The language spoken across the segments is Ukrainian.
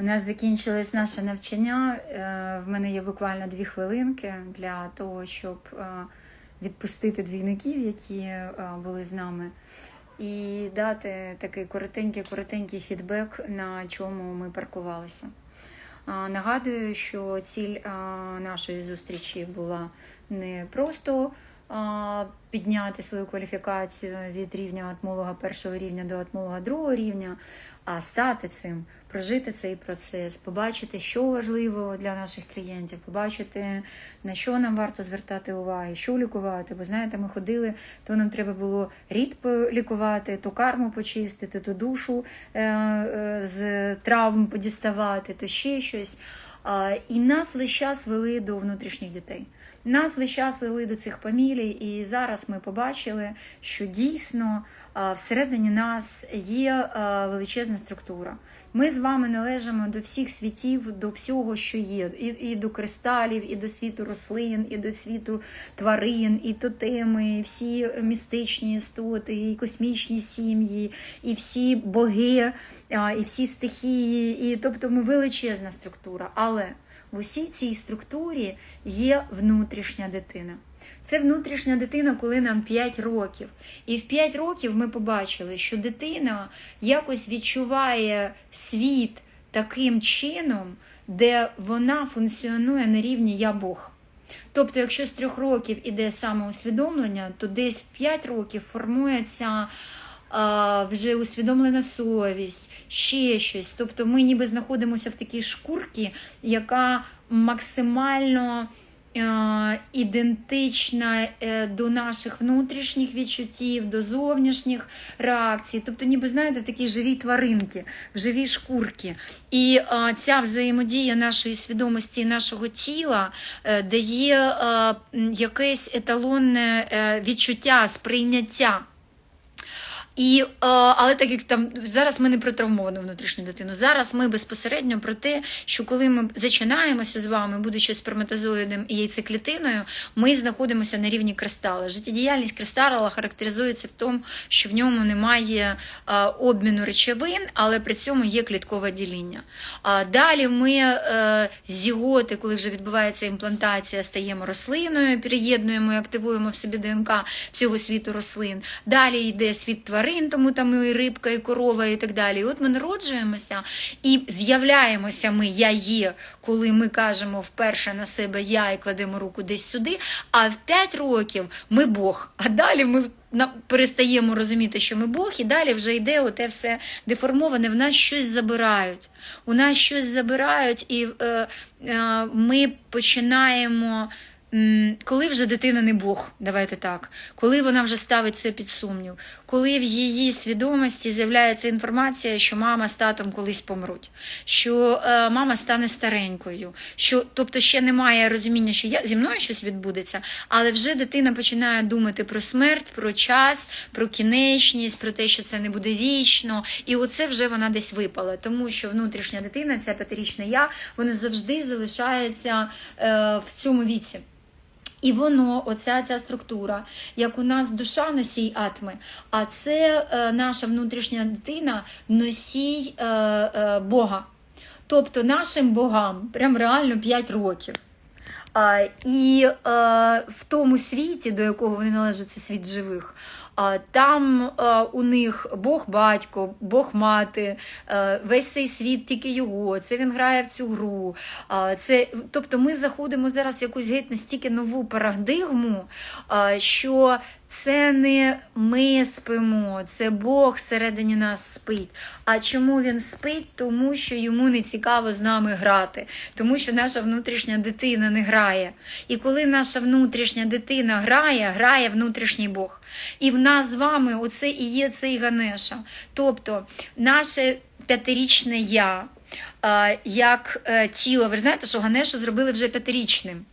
У нас закінчилось наше навчання. Е, В мене є буквально дві хвилинки для того, щоб е, відпустити двійників, які е, були з нами, і дати такий коротенький, коротенький фідбек, на чому ми паркувалися. Нагадую, що ціль нашої зустрічі була не просто підняти свою кваліфікацію від рівня атмолога першого рівня до атмолога другого рівня, а стати цим, прожити цей процес, побачити, що важливо для наших клієнтів, побачити, на що нам варто звертати увагу, що лікувати. Бо знаєте, ми ходили, то нам треба було рід полікувати, то карму почистити, то душу е- е- з травм подіставати, то ще щось. І нас весь час вели до внутрішніх дітей. Нас весь час вели до цих фамілій, і зараз ми побачили, що дійсно всередині нас є величезна структура. Ми з вами належимо до всіх світів, до всього, що є, і, і до кристалів, і до світу рослин, і до світу тварин, і тотеми, і всі містичні істоти, і космічні сім'ї, і всі боги, і всі стихії. І тобто ми величезна структура. Але в усій цій структурі є внутрішня дитина. Це внутрішня дитина, коли нам 5 років. І в 5 років ми побачили, що дитина якось відчуває світ таким чином, де вона функціонує на рівні Я Бог. Тобто, якщо з трьох років іде самоусвідомлення, то десь в 5 років формується вже усвідомлена совість, ще щось. Тобто ми ніби знаходимося в такій шкурці, яка максимально ідентична е, до наших внутрішніх відчуттів, до зовнішніх реакцій. Тобто, ніби знаєте, в такій живій тваринці, в живій шкурці. І ця взаємодія нашої свідомості і нашого тіла е, дає е, якесь еталонне відчуття, сприйняття. І, е, але так як там зараз ми не про травмовану внутрішню дитину. Зараз ми безпосередньо про те, що коли ми зачинаємося з вами, будучи сперматозоїдом і яйцеклітиною, ми знаходимося на рівні кристала. Життєдіяльність кристала характеризується в тому, що в ньому немає е, обміну речовин, але при цьому є кліткове діління. А далі ми е, зіготи, коли вже відбувається імплантація, стаємо рослиною, переєднуємо і активуємо в собі ДНК всього світу рослин. Далі йде світ тварин тварин, тому там і рибка, і корова, і так далі. І от ми народжуємося і з'являємося ми я є, коли ми кажемо вперше на себе я і кладемо руку десь сюди. А в 5 років ми Бог. А далі ми перестаємо розуміти, що ми Бог, і далі вже йде оте все деформоване. В нас щось забирають. У нас щось забирають, і е, е, ми починаємо. Коли вже дитина не Бог, давайте так, коли вона вже ставить це під сумнів, коли в її свідомості з'являється інформація, що мама з татом колись помруть, що е, мама стане старенькою, що, тобто ще немає розуміння, що я, зі мною щось відбудеться, але вже дитина починає думати про смерть, про час, про кінечність, про те, що це не буде вічно. І оце вже вона десь випала, тому що внутрішня дитина, ця п'ятирічна я, вона завжди залишається е, в цьому віці. І воно, оця ця структура, як у нас душа носій атми, а це е, наша внутрішня дитина носій е, е, Бога. Тобто нашим богам прям реально 5 років. А, і е, в тому світі, до якого вони належать, це світ живих. Там у них Бог батько, Бог мати, е, весь цей світ тільки його. Це він грає в цю гру. Це, тобто ми заходимо зараз в якусь геть настільки нову парадигму, що це не ми спимо, це Бог всередині нас спить. А чому він спить? Тому що йому не цікаво з нами грати, тому що наша внутрішня дитина не грає. І коли наша внутрішня дитина грає, грає внутрішній Бог. І в нас з вами оце і є цей Ганеша. Тобто наше п'ятирічне я, як е, тіло. Ви ж знаєте, що Ганешу зробили вже п'ятирічним.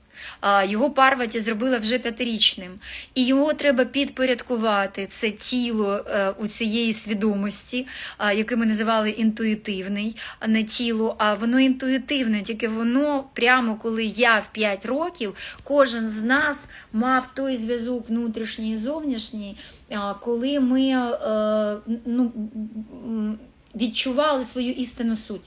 Його Парваті зробила вже п'ятирічним, і його треба підпорядкувати. Це тіло е, у цієї свідомості, яке ми називали інтуїтивний, не тіло, а воно інтуїтивне, тільки воно прямо коли я в 5 років, кожен з нас мав той зв'язок внутрішній і зовнішній, коли ми е, ну, відчували свою істинну суть.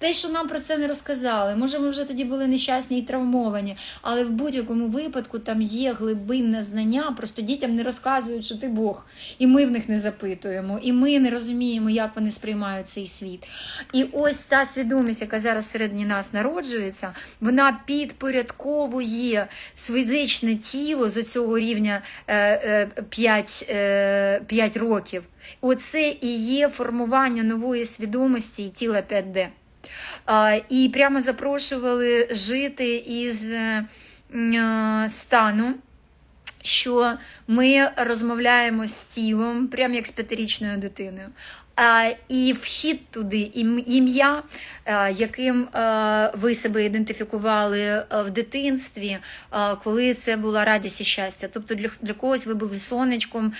Те, що нам про це не розказали, може, ми вже тоді були нещасні і травмовані, але в будь-якому випадку там є глибинне знання, просто дітям не розказують, що ти Бог, і ми в них не запитуємо, і ми не розуміємо, як вони сприймають цей світ. І ось та свідомість, яка зараз всередині нас народжується, вона підпорядковує фізичне тіло з цього рівня 5, 5 років. Оце і є формування нової свідомості і тіла 5D. І прямо запрошували жити із е, стану, що ми розмовляємо з тілом, прямо як з п'ятирічною дитиною. І вхід туди, ім'я, е, яким е, ви себе ідентифікували е, в дитинстві, коли це була радість і щастя. Тобто для, когось ви були сонечком,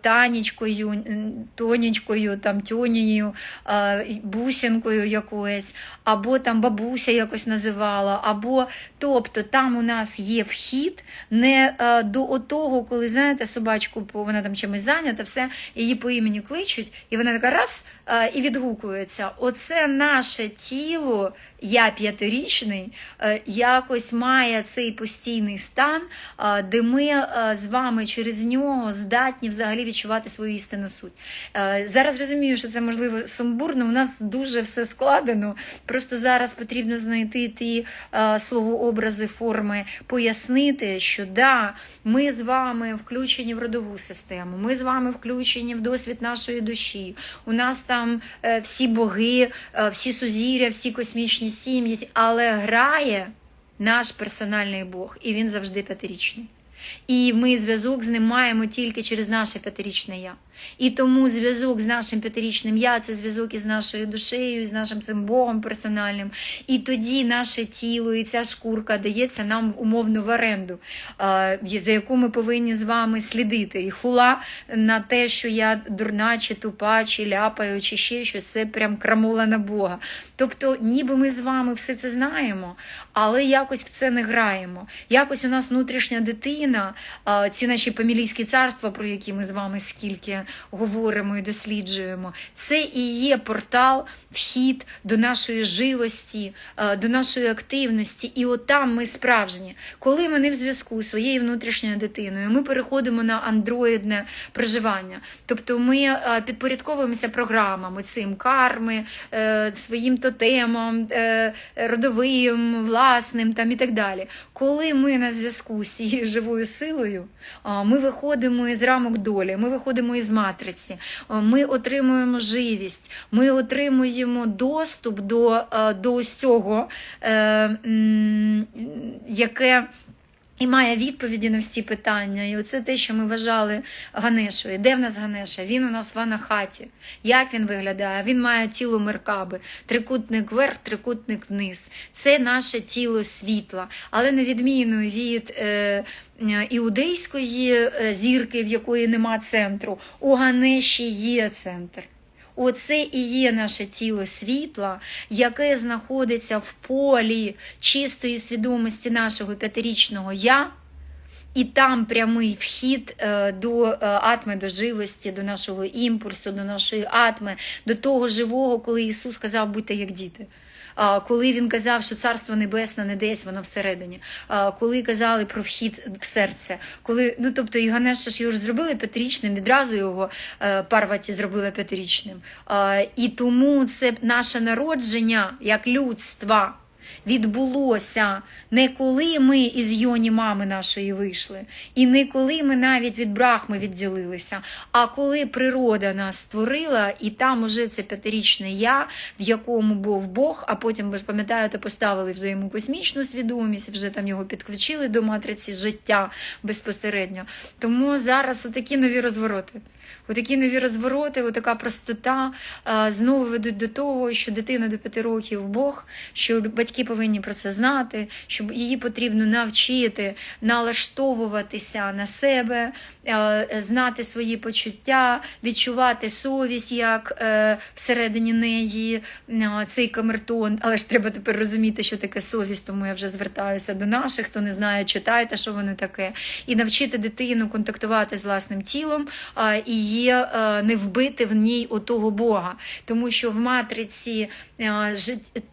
танечкою, м, тонечкою, там тьонією, е, бусинкою якоюсь, або там бабуся якось називала, або тобто там у нас є вхід не до отого, коли знаєте, собачку, вона там чимось зайнята, все її по імені кличуть, і вона така раз е, і відгукується. Оце наше тіло, я п'ятирічний, е, якось має цей постійний стан, е, де ми е, з вами через нього здатні взагалі відчувати свою істинну суть. Е, Зараз розумію, що це можливо сумбурно. У нас дуже все складено. Просто зараз потрібно знайти ті е, словообрази, форми, пояснити, що да, ми з вами включені в родову систему, ми з вами включені в досвід нашої душі. У нас там е, всі боги, е, всі сузір'я, всі космічні сім'ї, але грає наш персональний Бог, і він завжди п'ятирічний. І ми зв'язок з ним маємо тільки через наше п'ятирічне я. І тому зв'язок з нашим п'ятирічним я це зв'язок із нашою душею, з нашим цим Богом персональним. І тоді наше тіло і ця шкурка дається нам умовно в оренду, за яку ми повинні з вами слідити. І хула на те, що я дурна, чи тупа, чи ляпаю, чи ще щось, це прям крамула на Бога. Тобто, ніби ми з вами все це знаємо, але якось в це не граємо. Якось у нас внутрішня дитина, ці наші помілійські царства, про які ми з вами скільки говоримо і досліджуємо, це і є портал, вхід до нашої живості, до нашої активності. І от там ми справжні. Коли ми не в зв'язку з своєю внутрішньою дитиною, ми переходимо на андроїдне проживання. Тобто ми підпорядковуємося програмами цим карми, е, своїм тотемом, е, родовим, власним там і так далі. Коли ми на зв'язку з цією живою силою, ми виходимо із рамок долі, ми виходимо із матриці, ми отримуємо живість, ми отримуємо доступ до, а, до усього, е, яке. І має відповіді на всі питання. І оце те, що ми вважали Ганешою. Де в нас Ганеша? Він у нас в анахаті. Як він виглядає? Він має тіло меркаби, трикутник вверх, трикутник вниз. Це наше тіло світла. Але на відміну від е, іудейської е, зірки, в якої нема центру, у Ганеші є центр. Оце і є наше тіло світла, яке знаходиться в полі чистої свідомості нашого п'ятирічного я, і там прямий вхід е, до е, атми, до живості, до нашого імпульсу, до нашої атми, до того живого, коли Ісус сказав, будьте як діти. Коли він казав, що царство небесне не десь, воно всередині, коли казали про вхід в серце, коли ну тобто і Ганеша ж його ж зробили п'ятирічним, відразу його е, Парваті зробили п'ятирічним. І тому це наше народження як людства відбулося не коли ми із йоні мами нашої вийшли, і не коли ми навіть від брахми відділилися, а коли природа нас створила, і там уже це п'ятирічне я, в якому був Бог, а потім, ви ж пам'ятаєте, поставили вже йому космічну свідомість, вже там його підключили до матриці життя безпосередньо. Тому зараз отакі нові розвороти. Отакі нові розвороти, отака простота знову ведуть до того, що дитина до п'яти років Бог, що батьки повинні про це знати, що її потрібно навчити налаштовуватися на себе, знати свої почуття, відчувати совість, як е, всередині неї цей камертон. Але ж треба тепер розуміти, що таке совість, тому я вже звертаюся до наших, хто не знає, читайте, що воно таке, і навчити дитину контактувати з власним тілом. і є е, не вбити в ній отого Бога. Тому що в матриці е,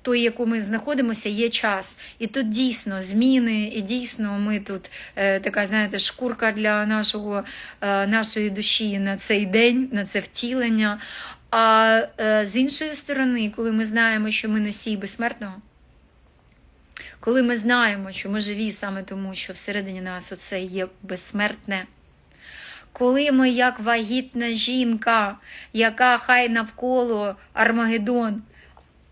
той, яку ми знаходимося, є час. І тут дійсно зміни, і дійсно ми тут е, така, знаєте, шкурка для нашого, нашої душі на цей день, на це втілення. А з іншої сторони, коли ми знаємо, що ми носій безсмертного. Коли ми знаємо, що ми живі саме тому, що всередині нас оце є безсмертне. Коли ми, як вагітна жінка, яка хай навколо Армагеддон,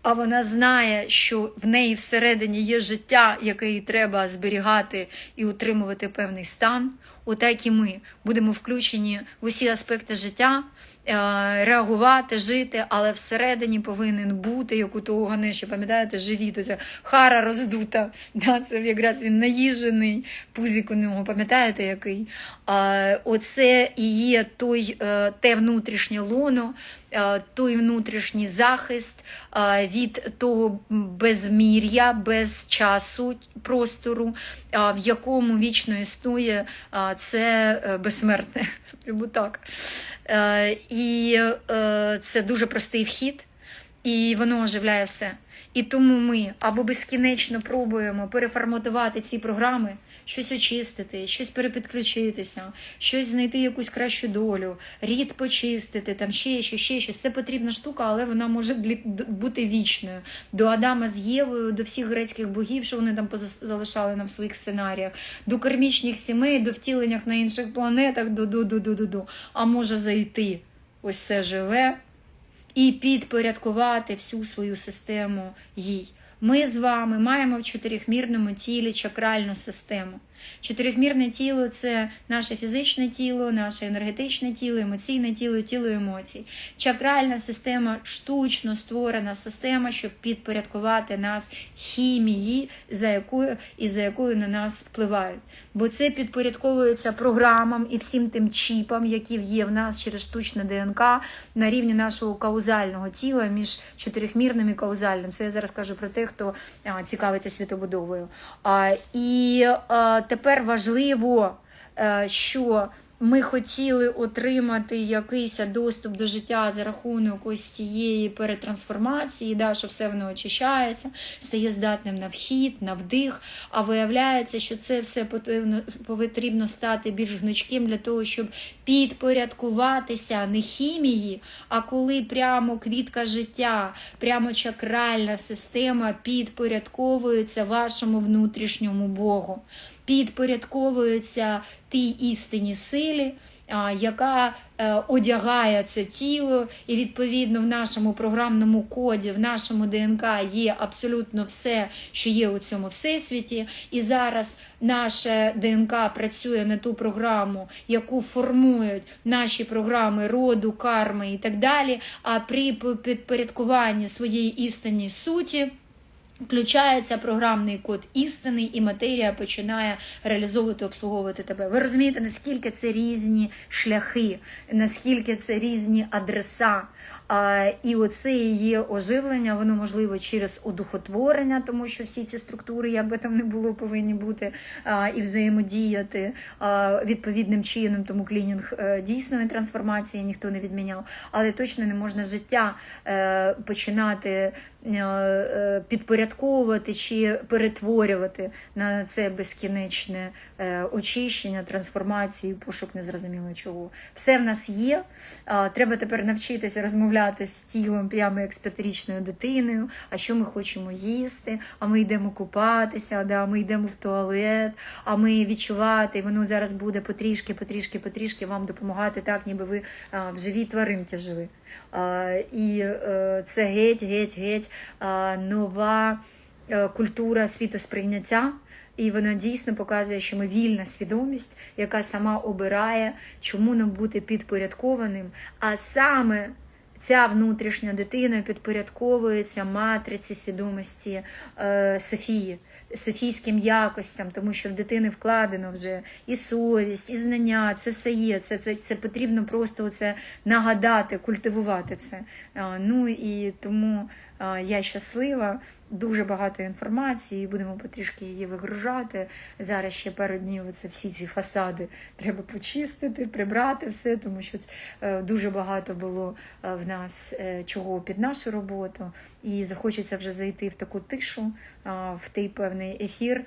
а вона знає, що в неї всередині є життя, яке їй треба зберігати і утримувати певний стан, отак і ми будемо включені в усі аспекти життя, реагувати, жити, але всередині повинен бути, як у того Ганеші, пам'ятаєте, живіт, оця хара роздута. Да, це якраз він наїжений, пузик у нього, пам'ятаєте, який? Оце і є той, е, те внутрішнє лоно, е, той внутрішній захист е, від того безмір'я, без часу, простору, е, в якому вічно існує е, це е, безсмертне. Так. Е, І е, це дуже простий вхід, і воно оживляє все. І тому ми або безкінечно пробуємо переформатувати ці програми, щось очистити, щось перепідключитися, щось знайти якусь кращу долю, рід почистити, там ще щось, ще щось. Це потрібна штука, але вона може бути вічною. До Адама з Євою, до всіх грецьких богів, що вони там залишали нам в своїх сценаріях, до кармічних сімей, до втіленнях на інших планетах, до до до до до до А може зайти ось це живе і підпорядкувати всю свою систему їй. Ми з вами маємо в чотирьохмірному тілі чакральну систему. Чотирьохмірне тіло це наше фізичне тіло, наше енергетичне тіло, емоційне тіло, тіло емоцій. Чакральна система штучно створена система, щоб підпорядкувати нас хімії, за якою і за якою на нас впливають. Бо це підпорядковується програмам і всім тим чіпам, які є в нас через штучне ДНК на рівні нашого каузального тіла між чотирьохмірним і каузальним. Це я зараз кажу про тих, хто цікавиться світобудовою. А, і а, тепер важливо, е, що ми хотіли отримати якийсь доступ до життя за рахунок ось цієї перетрансформації, да, що все воно очищається, стає здатним на вхід, на вдих. А виявляється, що це все потрібно, потрібно стати більш гнучким для того, щоб підпорядкуватися не хімії, а коли прямо квітка життя, прямо чакральна система підпорядковується вашому внутрішньому Богу підпорядковується тій істинній силі, яка е, одягає це тіло, і відповідно в нашому програмному коді, в нашому ДНК є абсолютно все, що є у цьому всесвіті. І зараз наше ДНК працює на ту програму, яку формують наші програми роду, карми і так далі. А при підпорядкуванні своєї істинній суті. Включається програмний код істини, і матерія починає реалізовувати, обслуговувати тебе. Ви розумієте, наскільки це різні шляхи, наскільки це різні адреса. І оце є оживлення, воно можливо через одухотворення, тому що всі ці структури, як би там не було, повинні бути і взаємодіяти відповідним чином. Тому клінінг е, дійсної трансформації ніхто не відміняв, але точно не можна життя е, починати. е, Підпорядковувати чи перетворювати на це безкінечне очищення, трансформацію, пошук незрозуміло чого. Все в нас є. Треба тепер навчитися розмовляти з тілом прямо як з п'ятирічною дитиною. А що ми хочемо їсти? А ми йдемо купатися, да, ми йдемо в туалет, а ми відчувати, і воно зараз буде потрішки, потрішки, потрішки вам допомагати так, ніби ви в живій тваринці жили. І е, це геть, геть, геть нова е, культура світосприйняття. І вона дійсно показує, що ми вільна свідомість, яка сама обирає, чому нам бути підпорядкованим. А саме ця внутрішня дитина підпорядковується матриці свідомості е, Софії, Софійським якостям, тому що в дитини вкладено вже і совість, і знання, це все є. Це, це, це потрібно просто це нагадати, культивувати це. А, ну і тому Е, Я щаслива, дуже багато інформації, будемо потрішки її вигружати. Зараз ще пару днів це всі ці фасади треба почистити, прибрати все, тому що е, дуже багато було е, в нас е, чого під нашу роботу. І захочеться вже зайти в таку тишу, в той певний ефір,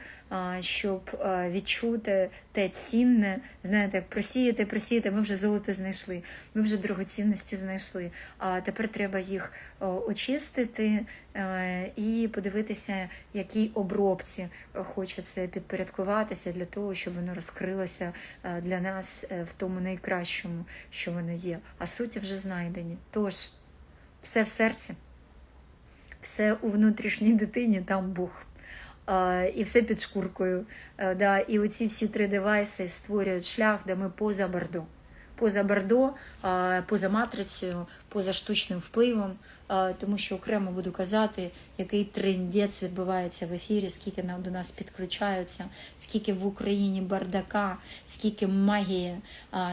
щоб відчути те цінне, знаєте, як просіяти, просіяти, ми вже золото знайшли, ми вже дорогоцінності знайшли. А тепер треба їх очистити е, і подивитися, якій обробці хочеться підпорядкуватися для того, щоб воно розкрилося е, для нас е, в тому найкращому, що воно є. А суті вже знайдені. Тож, все в серці все у внутрішній дитині, там Бог. І все під шкуркою. А, да, і оці всі три девайси створюють шлях, де ми поза бордо. Поза бордо, поза матрицею, поза штучним впливом, тому що окремо буду казати, який трендець відбувається в ефірі, скільки нам до нас підключаються, скільки в Україні бардака, скільки магії,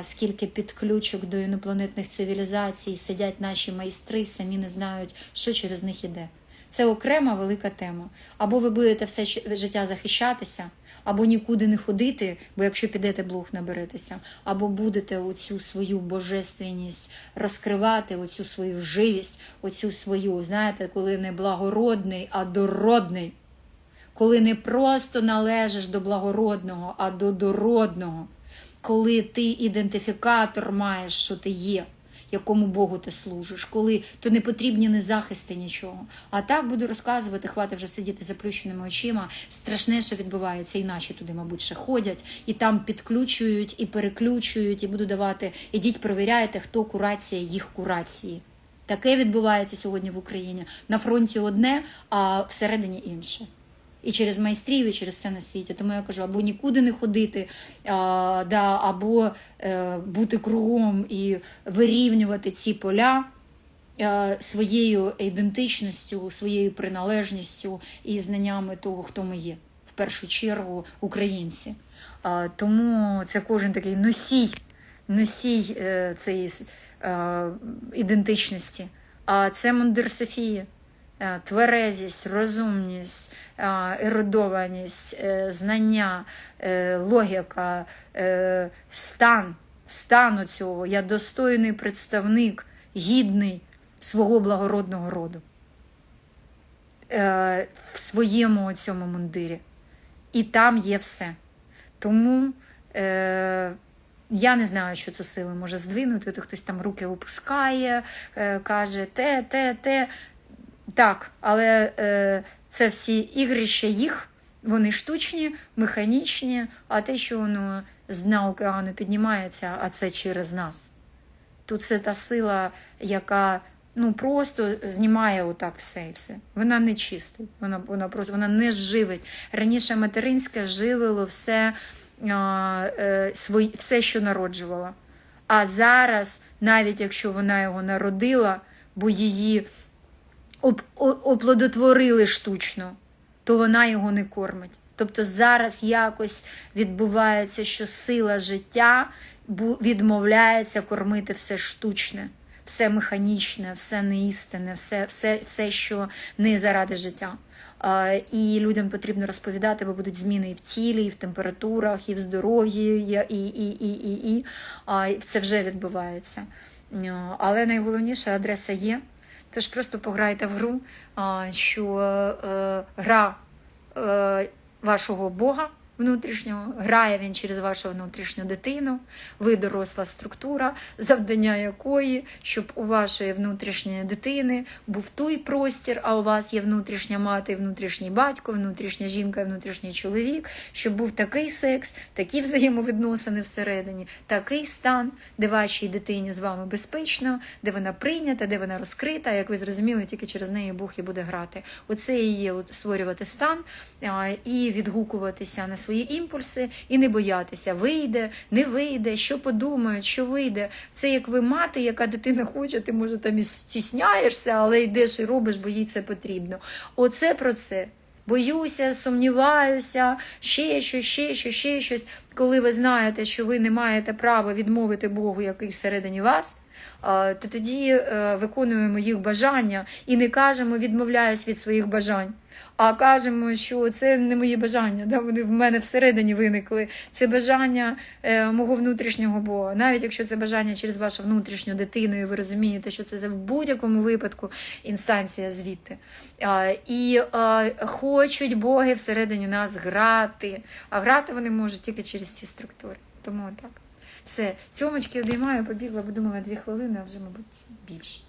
скільки підключок до інопланетних цивілізацій, сидять наші майстри, самі не знають, що через них іде. Це окрема велика тема. Або ви будете все життя захищатися, або нікуди не ходити, бо якщо підете, блог наберетеся, або будете оцю свою божественність розкривати, оцю свою живість, оцю свою, знаєте, коли не благородний, а дородний. Коли не просто належиш до благородного, а до дородного. Коли ти ідентифікатор маєш, що ти є якому Богу ти служиш, коли то не потрібні не захисти нічого. А так буду розказувати, хватить вже сидіти заплющеними очима. Страшне, що відбувається, і наші туди, мабуть, ще ходять, і там підключують, і переключують, і буду давати. Ідіть, перевіряйте, хто курація їх курації. Таке відбувається сьогодні в Україні. На фронті одне, а всередині інше. І через майстрів, і через все на світі. Тому я кажу, або нікуди не ходити, а, да, або е, бути кругом і вирівнювати ці поля е, своєю ідентичністю, своєю приналежністю і знаннями того, хто ми є. В першу чергу українці. А, тому це кожен такий носій, носій е, цієї е, ідентичності. А це мундир Софії. Е, Тверезість, розумність, е, ерудованість, е, знання, логіка, стан, стан цього. Я достойний представник, гідний свого благородного роду в своєму цьому мундирі. І там є все. Тому е, я не знаю, що це сили може здвинути, то хтось там руки опускає, е, каже те, те, те. Так, але е, це всі ігрища їх, вони штучні, механічні, а те, що воно з дна океану піднімається, а це через нас. Тут це та сила, яка ну, просто знімає отак все і все. Вона не чистить, вона, вона просто вона не живить. Раніше материнське живило все, а, е, свої, все, що народжувала. А зараз, навіть якщо вона його народила, бо її оплодотворили штучно, то вона його не кормить. Тобто зараз якось відбувається, що сила життя відмовляється кормити все штучне, все механічне, все неістинне, все, все, все що не заради життя. І людям потрібно розповідати, бо будуть зміни і в тілі, і в температурах, і в здоров'ї, і, і, і, і, і Це вже відбувається. Але найголовніше адреса є. Тож просто пограйте в гру, що е, гра е, вашого Бога внутрішнього, грає він через вашу внутрішню дитину, ви доросла структура, завдання якої, щоб у вашої внутрішньої дитини був той простір, а у вас є внутрішня мати, внутрішній батько, внутрішня жінка, внутрішній чоловік, щоб був такий секс, такі взаємовідносини всередині, такий стан, де вашій дитині з вами безпечно, де вона прийнята, де вона розкрита. Як ви зрозуміли, тільки через неї Бог і буде грати. Оце і є от створювати стан а, і відгукуватися на свої імпульси, і не боятися, вийде, не вийде, що подумають, що вийде. Це як ви мати, яка дитина хоче, ти може там і стісняєшся, але йдеш і робиш, бо їй це потрібно. Оце про це. Боюся, сумніваюся, ще щось, ще щось, ще щось. Коли ви знаєте, що ви не маєте права відмовити Богу, який всередині вас, то тоді е, виконуємо їх бажання і не кажемо відмовляюсь від своїх бажань. А кажемо, що це не мої бажання, да? вони в мене всередині виникли. Це бажання е, мого внутрішнього Бога. Навіть якщо це бажання через вашу внутрішню дитину, і ви розумієте, що це в будь-якому випадку інстанція звідти. А, і а, хочуть боги всередині нас грати. А грати вони можуть тільки через ці структури. Тому так. Все, цьомочки обіймаю, побігла, бо думала дві хвилини, а вже, мабуть, більше.